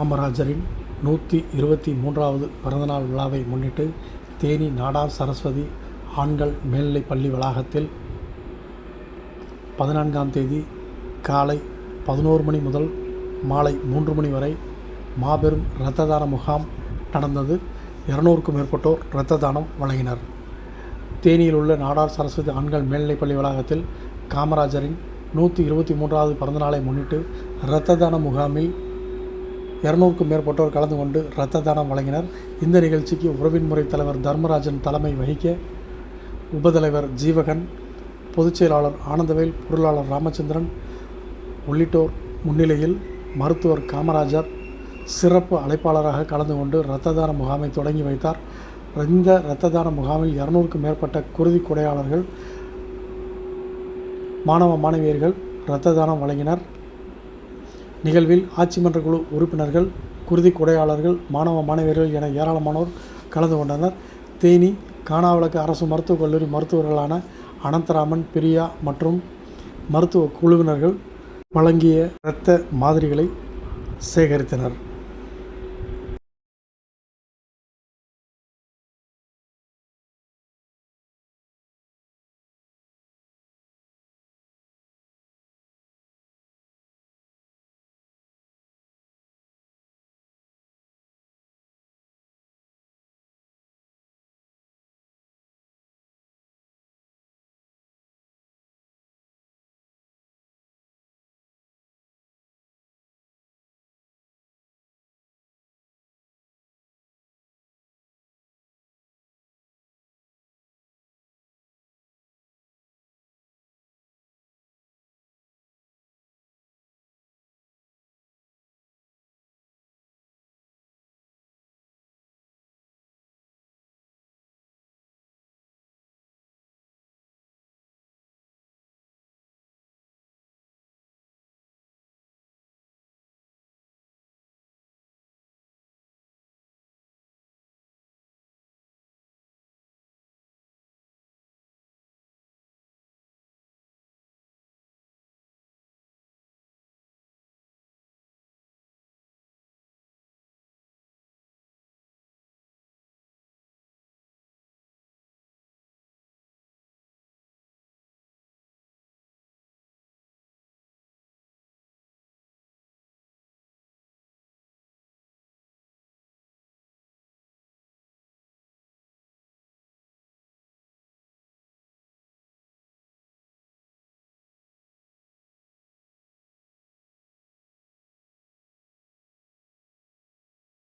காமராஜரின் நூற்றி இருபத்தி மூன்றாவது பிறந்தநாள் விழாவை முன்னிட்டு தேனி நாடார் சரஸ்வதி ஆண்கள் மேல்நிலைப் பள்ளி வளாகத்தில் பதினான்காம் தேதி காலை பதினோரு மணி முதல் மாலை மூன்று மணி வரை மாபெரும் இரத்த தான முகாம் நடந்தது. இரநூறுக்கும் மேற்பட்டோர் இரத்த தானம் வழங்கினர். தேனியில் உள்ள நாடார் சரஸ்வதி ஆண்கள் மேல்நிலைப் பள்ளி வளாகத்தில் காமராஜரின் நூற்றி இருபத்தி மூன்றாவது பிறந்தநாளை முன்னிட்டு இரத்த தான முகாமில் இரநூறுக்கும் மேற்பட்டோர் கலந்து கொண்டு இரத்த தானம் வழங்கினர். இந்த நிகழ்ச்சிக்கு உறவின் முறை தலைவர் தர்மராஜன் தலைமை வகிக்க உபதலைவர் ஜீவகன் பொதுச் செயலாளர் ஆனந்தவேல் பொருளாளர் ராமச்சந்திரன் உள்ளிட்டோர் முன்னிலையில் மருத்துவர் காமராஜர் சிறப்பு அழைப்பாளராக கலந்து கொண்டு இரத்த தான முகாமை தொடங்கி வைத்தார். இந்த இரத்த தான முகாமில் இரநூறுக்கும் மேற்பட்ட குருதி கொடையாளர்கள் மாணவ மாணவியர்கள் இரத்த தானம் வழங்கினர். நிகழ்வில் ஆட்சி மன்ற குழு உறுப்பினர்கள் குருதி கொடையாளர்கள் மாணவ மாணவியர்கள் என ஏராளமானோர் கலந்து கொண்டனர். தேனி காணாவிளக்கு அரசு மருத்துவக் கல்லூரி மருத்துவர்களான அனந்தராமன் பிரியா மற்றும் மருத்துவ குழுவினர்கள் வழங்கிய இரத்த மாதிரிகளை சேகரித்தனர்.